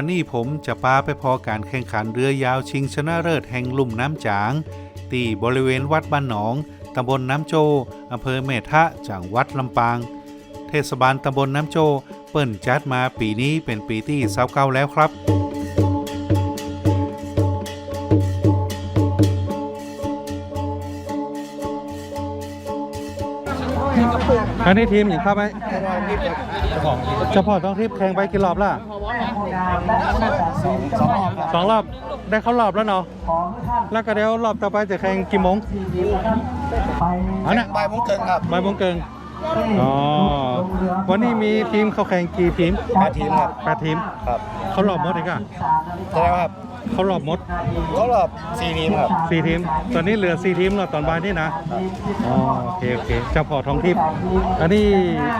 วันนี้ผมจะพาไปพอการแข่งขันเรือยาวชิงชนะเลิศแห่งลุ่มน้ำจาง ที่บริเวณวัดบ้านหนอง ตำบลน้ำโจ อำเภอเมทะจังหวัดลำปาง เทศบาลตำบลน้ำโจ เปิ่นจัดมาปีนี้เป็นปีที่เศร้าเก้าแล้วครับ อันนี้ทีมอย่างครับไหมเฉพาะต้องทีมแข่งไปกี่รอบล่ะสองรอบได้เข้ารอบแล้วเนาะแล้วก็เดี๋ยวรอบต่อไปจะแข่งกี่โมงอันน่ะบ่ายโมงครึ่งครับบ่ายโมงเกิงอ๋อวันนี้มีทีมเข้าแข่งกี่ทีมแปดทีมครับแปดทีม ครับ เขารอบหมดเองอะแสดงว่าครับ เขารอบหมดเขารอบสี่ทีมครับสี่ทีม ตอนนี้เหลือสี่ทีมแล้วตอนบ่ายนี่นะอ๋อโอเคโอเคเจ้าพอทองทิพย์อันนี้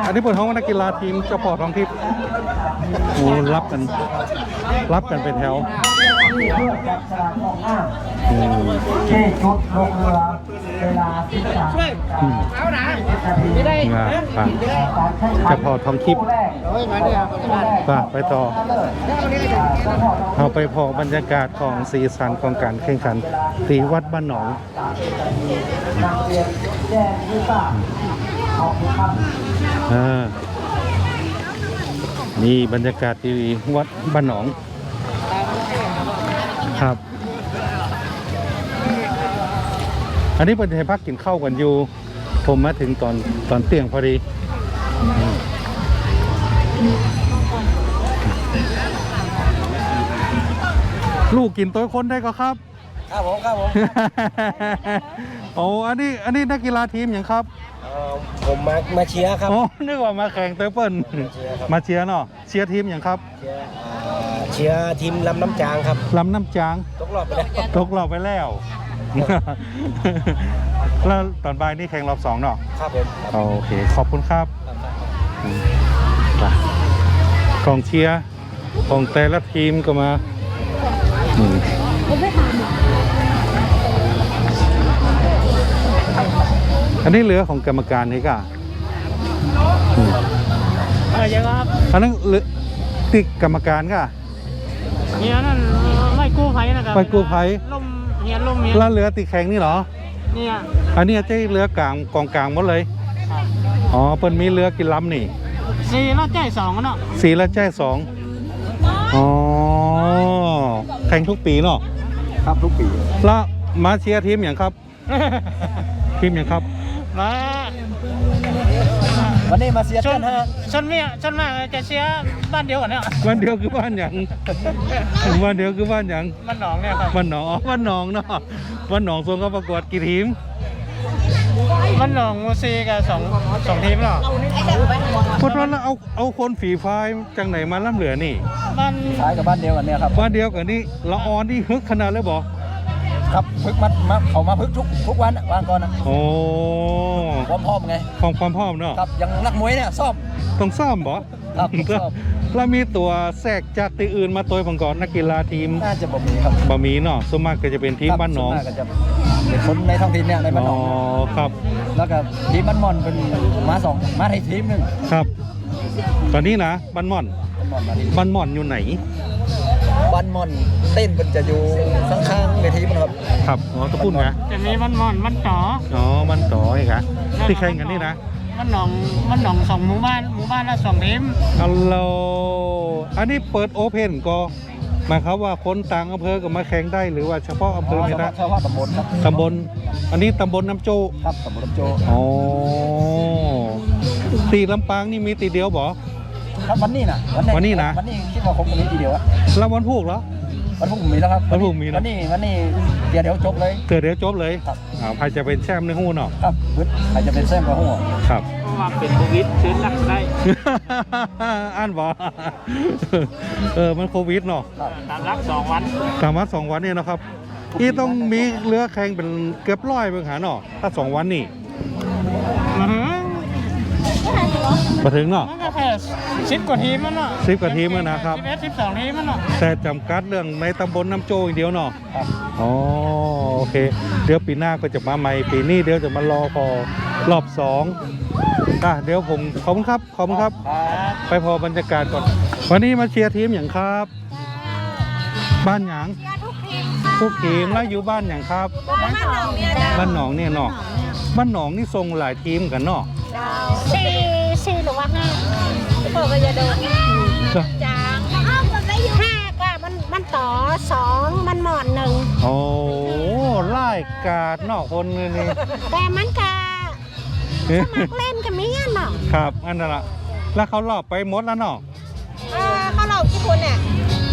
อันนี้เปิดห้องนักกีฬาทีมเจ้าพอทองทิพย์โอ้รับกัน รับกันเป็นแถวอืมที่ชุดลงเรือ เวลาที่สามอืมเอาหนาไม่ได้งาป่ะการแข่งขัเจ้าพอทองทิพย์แรกป่ะไปต่อเอาไปพอบรรยากาศของสีสันของการแข่งขันตีวัดบ้านหนองนักเรียนแจ้งที่ทราบขอบคุณครับอ่านี่บรรยากาศที่วัดบ้านหนอง ครับ อันนี้เป็นให้พักกินข้าวกันอยู่ ผมมาถึงตอนตอนเที่ยงพอดีอืมลูกกินตัวคนได้ก็ครับ ครับผมครับผมโอ้อันนี้อันนี้นักกีฬาทีมอย่างครับเอ่อผมมามาเชียร์ครับอ๋อนึกว่ามาแข่งเตอร์เปิลเชียร์ครับมาเชียร์เนาะเชียร์ทีมอย่างครับเชียร์อ่าเชียร์ทีมลำน้ำจางครับลำน้ำจางตกรอบไปแล้วตกรอบไปแล้ว แล้วตอนบ่ายนี่แข่งรอบสองเนาะครับผมโอเค ขอบคุณครับอืมไปกองเชียร์ของแต่ละทีมก็มาอืมอันนี้เรือของกรรมการนี่ก่ะอืมอะไรยังครับอันนั้นเรือติกกรรมการก่ะเนี่ยนั่นไม่กู้ภัยนะครับไม่กู้ภัยลม เฮียลมเฮียแล้วเรือติแข่งนี่เหรอ เนี่ยอันนี้ใช่เรือกลางกองกลางหมดเลยอ๋อเปิ้นมีเรือกี่ลำนี่ สี่รอบใจสองเนาะสีละแจ้สองอ๋อ แข่งทุกปีเนาะ ครับทุกปี แล้วมาเชียร์ทีมอย่างครับ ทีมอย่างครับ มา วันนี้มาเชียร์ชกันนฮะชนเมียชนมากจะเชียร์บ้านเดียวกันเนี่ยวันเดียวคือบ้านอย่างวันเดียวคือบ้านอย่างบ้านหนองเนี่ยครับวันหนองอ๋อวันหนองเนาะวันหนองส่งเข้าประกวดกี่ทีมบ้านหนองมูซีกับสองสองทีมเนาะพดว่าแล้วเอาเอาคนฝีพายจังไหนมาล่ำเหลือนี่บ้านท้ายกับบ้านเดียวกันเนี่ยครับ บ้านเดียวกันนี่ละออนนี่ฮึกขนาดเลยบอก ครับพึกมัดมาเขามาพึกทุกทุกวันอะวางก่อนนะโอ้พร้อมๆไงความความพร้อมเนาะครับอยังนักมวยเนี่ยซ่อม ต้องซ่อมบ่ครับต้องซ่อม แล้วมีตัวแทรกจากตีอื่นมาตัวบังกรนักกีฬาทีมน่าจะบ่มีครับบะหมี่เนาะส่วนมากก็จะเป็นทีมบ้านหนอง ครับส่วมกก็จะเป็นคนในท้องถิ่นเนี่ยในบ้านหนอ๋อองครับ แล้วก็ทีมบ้านมอนเป็นมาสองมาในทีมหนึ่งครับ ตอนนี้นะบ้านม่อนบ้านมอนมาทีมบ้านม่อนอยู่ไหน บ้านมอนเต้นมันจะอยู่ข้างๆในทีมนะครับ ครับอ๋อตะพุ่นนะจะมีบ้านมอนบ้านต่ออ๋อมันต่อไอ้กะที่แข่งกันนี่นะบ้านหนองบ้านหนองสองหมู่บ้านหมู่บ้านละสองทีมอัลโหลอันนี้เปิดโอเพนก็หมายความว่าคนต่างอำเภอก็มาแข่งได้หรือว่าเฉพาะอำเภอไม่ได้ชาวบ้านตำบลครับตำบล อันนี้ตำบลน้ำโจครับตำบลลำโจอ๋อตีลำปางนี่มีตีเดียวบ่ ครับวันนี้นะวันนี้นะวันนี้คิดว่าคงจะมีทีเดียวอะแล้ววันพูกเหรอวันพรุ่งมีแล้วครับวันพรุ่งมีนะวันนี้วันนี้เดี๋ยวเดี๋ยวจบเลยเตือเดี๋ยวจบเลยครับอ่าใครจะเป็นแชมป์ในหู้เนาะครับปึ๊ดใครจะเป็นเส้นกระหัวครับเพราะว่าเป็นโควิดเชื้อหนักได้อ่านบ่เออมันโควิดเนาะครับตามรักสองวันสามารถสองวันเนี่ยนะครับอีต้องมีเรือแข่งเป็นเกือบร้อยเบิ่งหาเนาะถ้าสองวันนี่ อื้อหือ มาถึงเนาะมันก็แค่สิบกว่าทีมมันเนาะสิบกว่าทีมอะนะครับสิบเอ็ดสิบสองทีมมันเนาะแต่จำกัดเรื่องในตำบลน้ำโจอย่างเดียวเนาะครับอ๋อโอเค เดี๋ยวปีหน้าก็จะมาใหม่ปีนี้เดี๋ยวจะมารอพอรอบสองอะเดี๋ยวผมขอบคุณครับขอบคุณครับครับไปพอบรรยากาศก่อน วันนี้มาเชียร์ทีมอย่างครับ บ้านหยังทุกทีมค่ะทุกทีมแล้วอยู่บ้านหยังครับบ้านหนองเนี่ยบ้านหนองเนี่ยเนาะบ้านหนองนี่ทรงหลายทีมกันเนาะสี่สี่หรือว่าห้า เปิดไปจะโดนจางห้าก็มันมันต่อสองมันหมอนหนึ่งโอ้ไล่กาดเนาะคนนึงนี่แต่มันก็สมัครเล่นกับเมียเนาะครับอันนั้นละแล้วเขารอบไปหมดแล้วเนาะเขาหลอกกี่คนเนี่ย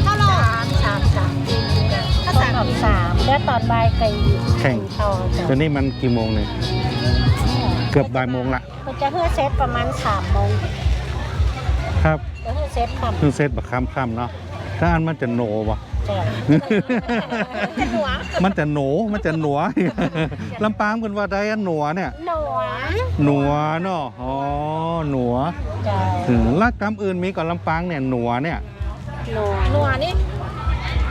เขาหลอกสามสามเขาสามสามแล้วตอนบ่ายไก่แข่งต่อจ้ะตอนนี้มันกี่โมงเนี่ยเกือบบ่ายโมงละมันจะเพื่อเซตประมาณสามโมง ครับแล้วเพื่อเซตคำเพิ่งเซตบักค่ำๆเนาะถ้าอันมันจะโหนวะ จ้ะจะหนัวมันจะโหนมันจะหนัวลำปางเป็นว่าได้อันหนัวเนี่ย หนัวหนัวเนาะอ๋อหนัวจ้ะอืมแล้วกำอื่นมีก่อนลำปางเนี่ยหนัวเนี่ยหนัวหนัวนี่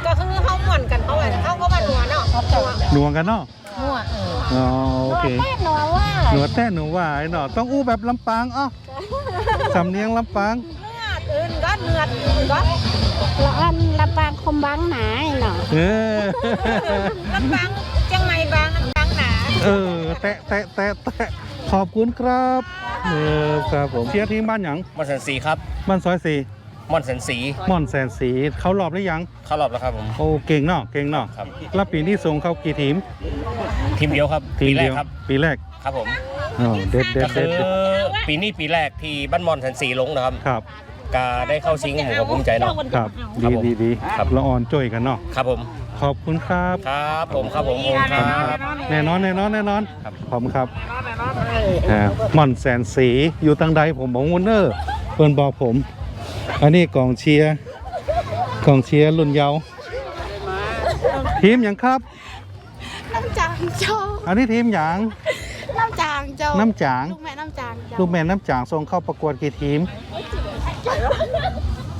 ก็คือเขาหม่อนกันเขาแบบเขาก็ว่าหนัวเนาะหนัวหนัวกันเนาะหนัวเอออ๋อโอเคแม่หนัวว่าหนัวแต่หนัวว่าไอ้เนาะต้องอู้แบบลำปางอะสำเนียงลำปางเนื้ออื่น ก็เนื้ออื่นก็ละอันละปางคมบางหนาเนาะเออละปางจังไม่บางละปางหนาเออแตะแตะแตะแตะขอบคุณครับเออครับผมเชียร์ทีมบ้านหยังม่อนแสนสีครับบ้านซอยสี่ม่อนแสนสีม่อนแสนสีเขารอบหรือยังเข้ารอบแล้วครับผม โอ้เก่งเนาะเก่งเนาะครับ แล้วปีนี้ส่งเข้ากี่ทีมทีมเดียวครับทีปีมแรเดีกยวครับ ปีแรกครับผมอ๋อเด็ดเด็ดก็เด็คืดอเด็ดปีนี้ปีแรกที่บ้านม่อนแสนสีลงนะครับครับ กาได้เข้าชิงผมก็ภูมิใจเนาะ ครับ ครัดีบผม ดีดีครับ ละอ่อนจ่อยกันเนาะ ครับผมขอบคุณครับ ครับผมครับผมผมคขอบคุณรัครับบแน่นอนแน่นอนแน่นอนครับขอบคุณครับอ่าม่อนแสนสีอยู่ตังใดผมบอกวุนเนอร์เพิ่นบอกผม อันนี้กองเชียร์กองเชียร์รุ่นเยาว์ทีมอย่างครับ น้ำจางเจ้าอันนี้ทีมอย่างน้ำจางเจ้าน้ำจาง ลูกแม่น้ำจางเจ้าลูกแม่น้ำจางส่งเข้าประกวดกี่ทีม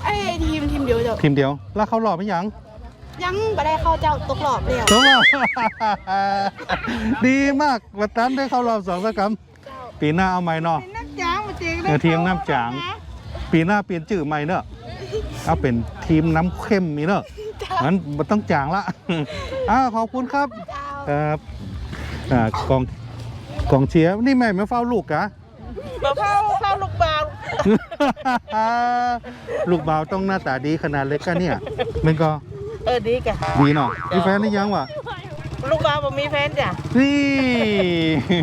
เอ้ยทีมทีมเดียวเจ้าทีมเดียว แล้วเขาหลอบไหมยัง ยังไม่ได้เข้าเจ้าตกรอบเลยถูกป่ะดีมากวันนั้นได้เข้ารอบสองสักคำปีหน้าเอาใหม่เนาะน้ำจางมาจริงเออทีมน้ำจาง ปีหน้าเปลี่ยนชื่อใหม่เนอะเอาเป็นทีมน้ำเข้มมีเนอะงั้นมันต้องจางละ อ้าวขอบคุณครับเจ้าครับอ่ากองกองเชียร์นี่แม่มาเฝ้าลูกกะ เข้าเข้าลูกบาลลูกบ่าวต้องหน้าตาดีขนาดเล็กกันเนี่ยมันก็เออดีกะดีเนาะมีแฟนหรือยังวะลูกบาลผมมีแฟนจ้ะนี่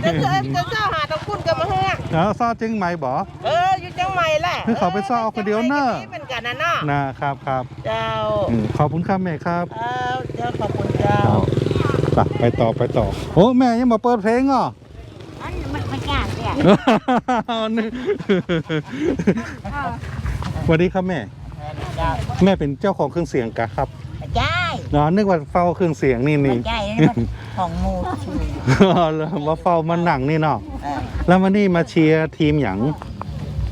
จะเจอจะเจ้าหาตะคุณกันมาเฮ้ยเอาซ่อจริงไหมบอเอออยู่จังใหม่แหละคือเขาไปซ่อเอาคนเดียวเนอะเป็นกันนะเนาะนะครับครับเจ้าอืมขอบคุณครับแม่ครับเออเจ้าขอบคุณเจ้าไปไปต่อไปต่อโอ้แม่ยังมาเปิดเพลงเหรออันมัน ไม่กล้าเนี่ยนี่สวัสดีครับแม่ แม่เป็นเจ้าของเครื่องเสียงกะครับใช่เนาะนึกว่าเฝ้าเครื่องเสียงนี่นี่ใช่นี่มันของหมูชื่ออ๋อแล้วมาเฝ้ามันหนังนี่เนาะแล้ววันนี้มาเชียร์ทีมอย่าง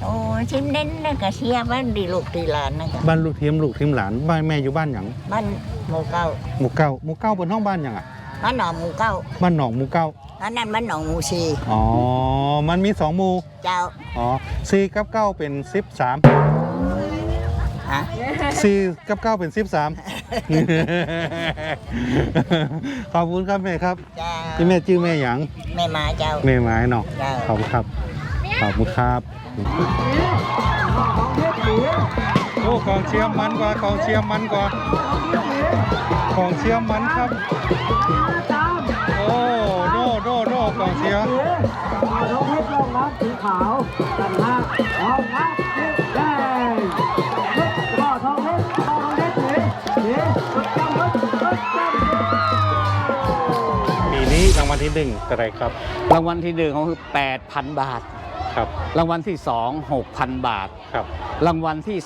โอ้ชิ้นเน้นนั่นก็เชียร์บ้านดีลูกดีหลานนะจ๊ะบ้านลูกทีมลูกทีมหลานบ้านแม่อยู่บ้านอย่างบ้านหมู่เก้าหมู่เก้าหมู่เก้าบนห้องบ้านอย่างอะบ้านหนองหมู่เก้าบ้านหนองหมู่เก้า อันนั้นบ้านหนองหมู่สี่อ๋อ มันมีสองหมู่เจ้าอ๋อสี่กับเก้าเป็นสิบสามฮะสี่กับเก้าเป็นสิบสาม ขอบคุณครับแม่ครับเจ้าที่แม่ชื่อแม่หยังแม่มาเจ้า แม่ไม้เนาะเจ้า ขอบคุณครับขอบคุณครับโอ้กองเชียร์มันกว่ากองเชียร์มันกว่ากองเชียร์มันครับ องเชียร์ทองเพชรรองรับสีขาวตันห้าทองน้ำสีแดงก็ทองเพชรทองเพชรหนีหนีรถจำรถรถจำปีนี้รางวัลที่หนึ่งอะไรครับ รางวัลที่หนึ่งเขาคือ8,000บาทครับ รางวัลที่2 6,000บาทครับ รางวัลที่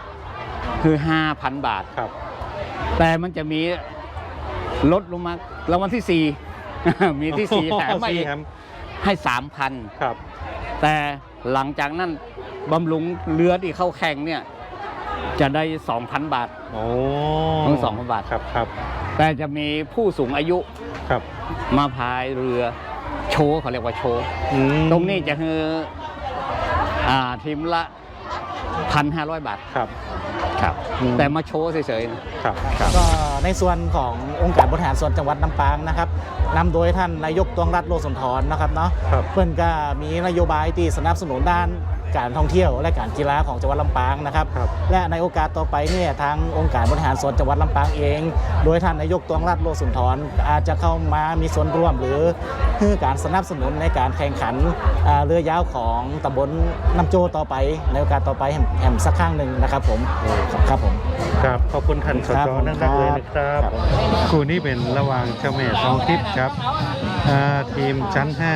3คือ5,000บาทครับ แต่มันจะมีลดลงมารางวัลที่4 มีที่4แถมมาอีกสี่แถมให้ครับ3,000แต่หลังจากนั้นบำรุงเรือที่เข้าแข่งเนี่ย จะได้2,000บาทโอ้ทั้งสองพันบาทครับครับ แต่จะมีผู้สูงอายุครับ มาพายเรือโชว์เขาเรียกว่าโชว์อืมตรงนี้จะคืออ่าทีมละพันห้าร้อยบาทครับ ครับแต่มาโชว์เฉยๆนะครับครับก็ในส่วนขององค์การบริหารส่วนจังหวัดลำปางนะครับนำโดยท่านนายกตวงรัฐโลสุนทรนะครับเนาะครับเพื่อนก็มีนโยบายที่สนับสนุนด้าน การท่องเที่ยวและการกีฬาของจังหวัดลำปางนะครับครับ และในโอกาสต่อไปเนี่ยทางองค์การบริหารส่วนจังหวัดลำปางเอง โดยท่านนายกตวงรัฐโลสุนทรอาจจะเข้ามามีส่วนร่วมหรือคือการสนับสนุนในการแข่งขันอ่าเรือยาวของตำบลน้ำโจต่อไป ในโอกาสต่อไปแห่มแห่มสักครั้งหนึ่งนะครับผมครับผมครับขอบคุณท่านสครับจผมนักๆเลยนะครับครับคู่นี้เป็นระหว่างเจ้าแม่ทองทิพย์ครับอ่าทีมชั้นห้า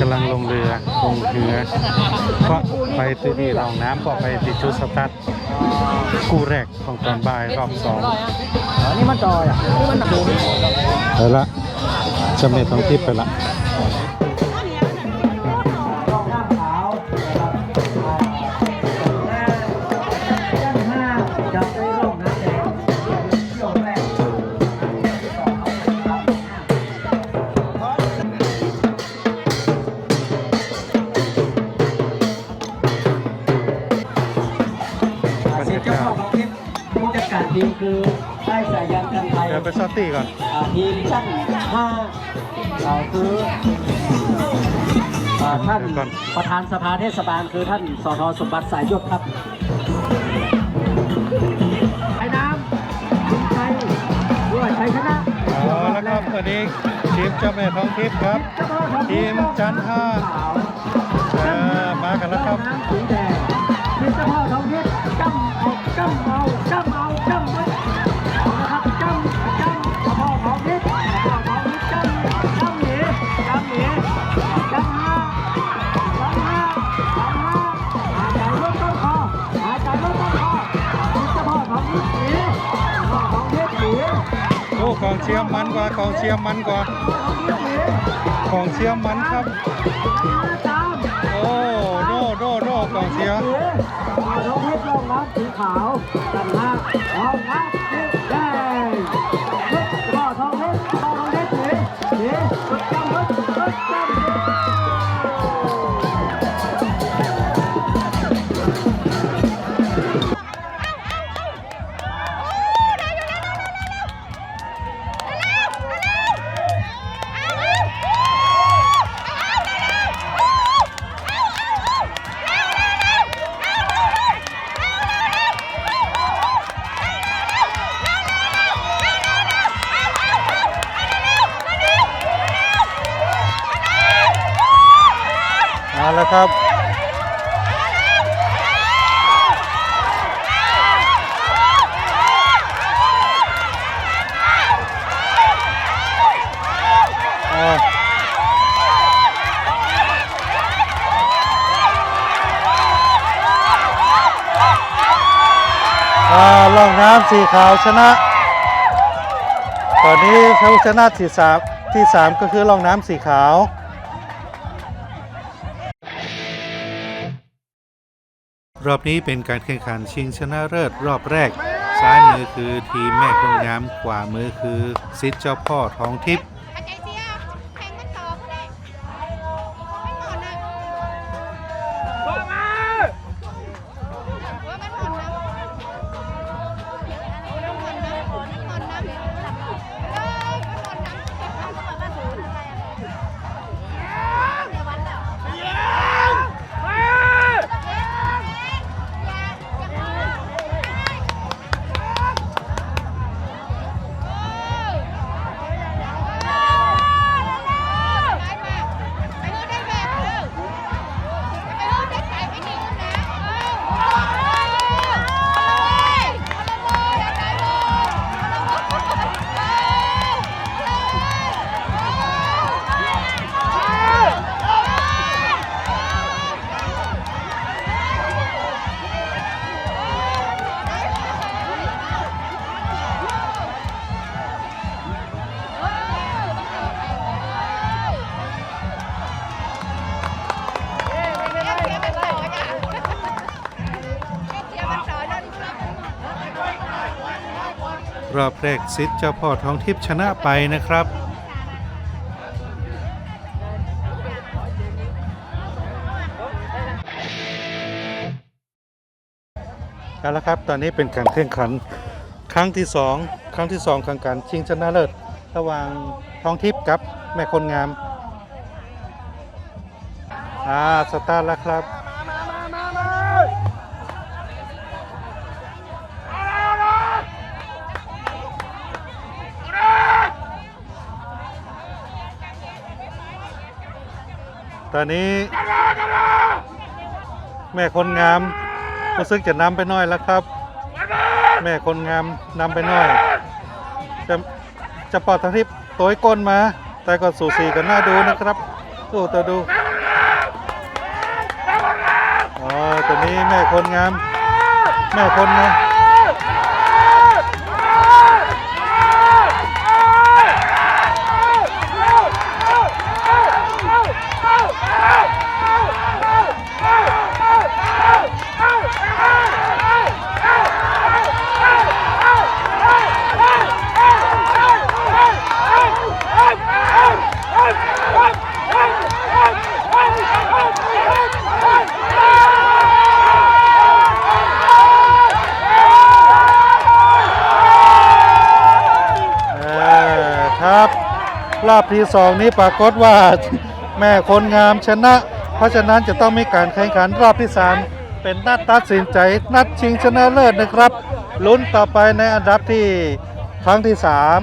กำลังลงเรือลงเรือ ก็ไปที่นี่ลองน้ำก็ไปที่จุดสตาร์ทคู่แรกของตอนบ่ายรอบสองอ๋อนี่มันจอยอะนี่มันดูไปละเจ้าแม่ทองทิพย์ไปละ ไทยเดี๋ยวไปซอตตี้ก่อนอ่าทีมชั้นห้าอ่าคืออ่าท่านเดี๋ยวก่อนประธานสภาเทศบาลคือท่านสทสมบัติสายยศครับไอ้น้ำคุณชัยด้วยชัยชนะเอาละครับตอนนี้ทีมเจ้าแม่ทองทิพย์ครับ ทีมจันทร์ห้า กองเชียร์มันกว่ากองเชียร์มันกว่าทองทิพย์หนีกองเชียร์มันครับ โอ้โน่โน่โน่กองเชียร์ทองเพชรลงน้ำสีขาวกันห้าทอง มาแล้วครับอ่าอ่าล่องน้ำสีขาวชนะ ตอนนี้เขาชนะที่สามที่สามก็คือล่องน้ำสีขาว รอบนี้เป็นการแข่งขันชิงชนะเลิศรอบแรก ซ้ายมือคือทีมแม่คนงามขวามือคือซิดเจ้าพ่อท้องทิพย์ รอบแรกซิดเจ้าพ่อทองทิพย์ชนะไปนะครับ เอาละครับ ตอนนี้เป็นการแข่งขันครั้งที่สองครั้งที่สองของการชิงชนะเลิศระหว่างทองทิพย์กับแม่คนงาม อ่า สตาร์ทแล้วครับ ตอนนี้ แม่คนงามรู้สึกจะนำไปน้อยแล้วครับ แม่คนงามนำไปน้อย จะจะปอดทางทิพย์ตัวก้นมา แต่ก็สูสีกันน่าดูนะครับสู้ตัวดูอ๋อตัวนี้แม่คนงาม แม่คนงาม อบที่สองนี้ปรากฏว่าแม่คนงามชนะ เพราะฉะนั้นจะต้องมีการแข่งขันรอบที่ 3 เป็นนัดตัดสินใจนัดชิงชนะเลิศนะครับ ลุ้นต่อไปในอันดับที่ครั้งที่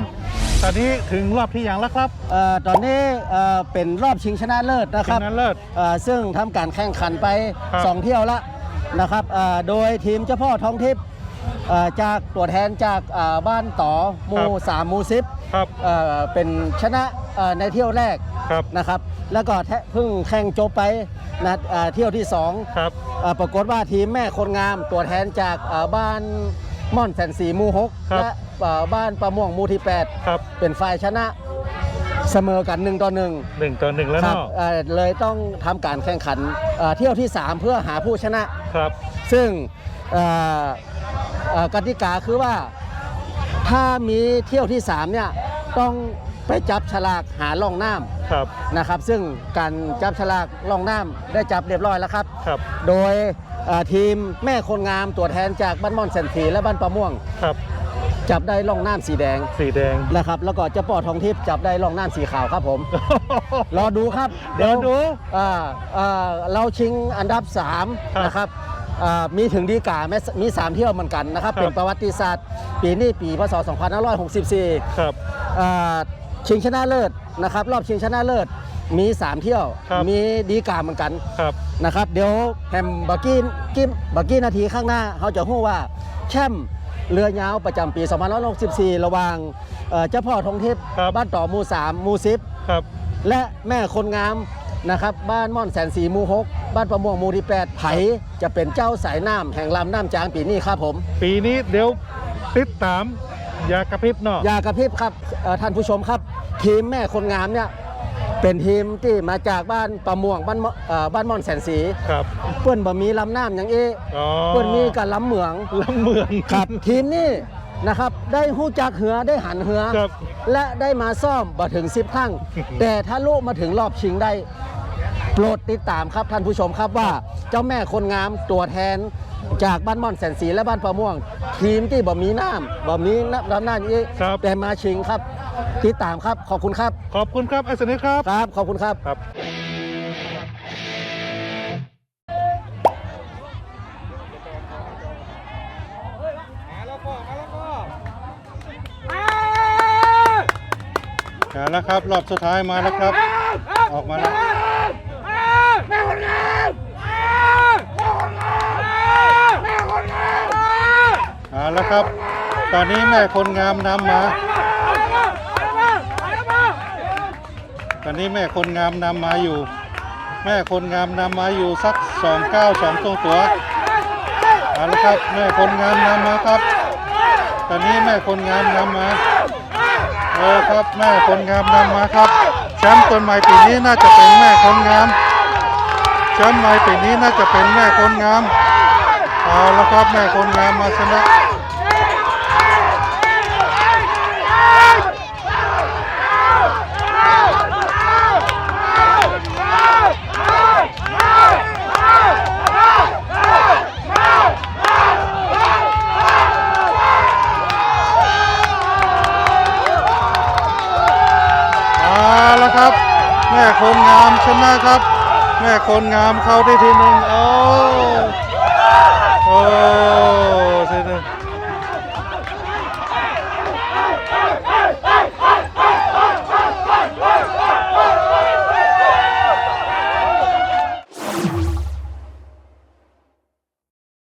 3 ตอนนี้ถึงรอบที่อย่างแล้วครับ เอ่อตอนนี้เอ่อเป็นรอบชิงชนะเลิศนะคชิรังบชนะเลิศเอ่อซึ่งทำการแข่งขันไป ครับ 2 เที่ยวละนะครับเอ่อโดยทีมเจ้าพ่อท้องทิพย์เอ่อจากตัวแทนจากเอ่อบ้านต่อหมู่สามหมู่สิบ ครับเอ่อเป็นชนะเอ่อในเที่ยวแรกครับนะครับ แล้วก็แทะเพิ่งแข่งจบไปนะเอ่อเที่ยวที่2ครับ เอ่อปรากฏว่าทีมแม่คนงามตัวแทนจากเอ่อบ้านม่อนแสนสีหมู่หกครับ และเอ่อบ้านประม่วงหมู่ที่ ครับ8 เป็นฝ่ายชนะเสมอกันหนึ่งต่อหนึ่งหนึ่งต่อหนึ่งแล้วครับเนาะเอ่อเลยต้องทำการแข่งขันเอ่อเที่ยวที่3เพื่อหาผู้ชนะ ครับ ซึ่งเอ่อเอ่อกติกาคือว่า ถ้ามีเที่ยวที่3เนี่ยต้องไปจับฉลากหาล่องน้ครับำนะครับ ซึ่งการจับฉลากล่องน้ำได้จับเรียบร้อยแล้วครับ ครับ โดยเอ่อทีมแม่คนงามตัวแทนจากบ้านม่อนแสนสีและบ้านประม่วง ครับ จับได้ล่องน้ำสีแดงสีแดง นะครับ แล้วก็เจ้าปอทองทิพย์จับได้ล่องน้ำสีขาวครับผม รอดูครับเดี๋ยวดูอ่าอ่าเราชิงอันดับครับ3นะครับ อ่ามีถึงดีกาแม้มี3เที่ยวเหมือนกันนะครับครับ เป็นประวัติศาสตร์ ปีนี้ปีพศ 2564ครับอ่าชิงชนะเลิศนะครับ รอบชิงชนะเลิศมี3เที่ยว ครับมีดีกาเหมือนกันครับ นะครับ เดี๋ยวแฮมบักกี้กิมบักกี้นาทีข้างหน้าเขาจะพูดว่าแชมป์เรือยาวประจำปี2564 ระหว่างเอ่อเจ้าพ่อทองทิพย์ครับ บ้านต่อหมู่สามหมู่สิบครับ และแม่คนงามนะครับบ้านม่อนแสนสีหมู่หก บ้านประม่วงหมู่ที่แปดไผจะเป็นเจ้าสายน้ำแห่งลำน้ำจางปีนี้ครับผม ปีนี้เดี๋ยวติดตามอย่ากระพริบเนาะอย่ากระพริบครับเอ่อท่านผู้ชมครับ ทีมแม่คนงามเนี่ยเป็นทีมที่มาจากบ้านประม่วงบ้านมเอ่อบ้านม่อนแสนสีครับเพื่อนบ่มีลำน้ำอย่างเออ๋อเพื่อนมีกับลำเหมือง ลำเมือง ครับทีมนี้นะครับได้หู้จักเหือได้หันเหือ ครับและได้มาซ่อมบ่ถึง 10 ครั้ง แต่ถ้าลูกมาถึงรอบชิงได้โป รดติดตามครับท่านผู้ชมครับว่าเจ้าแม่คนงามตัวแทนจากบ้านม่อนแสนสีและบ้านประม่วง ทีมที่บ่มีน้ำบ่มีน้ำน้ำหน้านี้ครับ แต่มาชิงครับ ติดตามครับขอบคุณครับขอบคุณครับไอ้สนิทครับ ครับขอบคุณครับ ครับ มาแล้วครับ รอบสุดท้ายมาแล้วครับ ออกมาแล้ว มาแล้วครับ ตอนนี้แม่คนงามนำมา ตอนนี้แม่คนงามนำมาอยู่ แม่คนงามนำมาอยู่สักสองเก้าสองตัวตัวเอาละครับแม่คนงามนำมาครับ ตอนนี้แม่คนงามนำมาเออครับแม่คนงามนำมาครับแชมป์ตัวใหม่ปีนี้น่าจะเป็นแม่คนงาม แชมป์ใหม่ปีนี้น่าจะเป็นแม่คนงามเอาละครับแม่คนงามมาชนะ คนงามเข้าที่ทีหนึ่งโอ้โอ้ทีหนึ่ง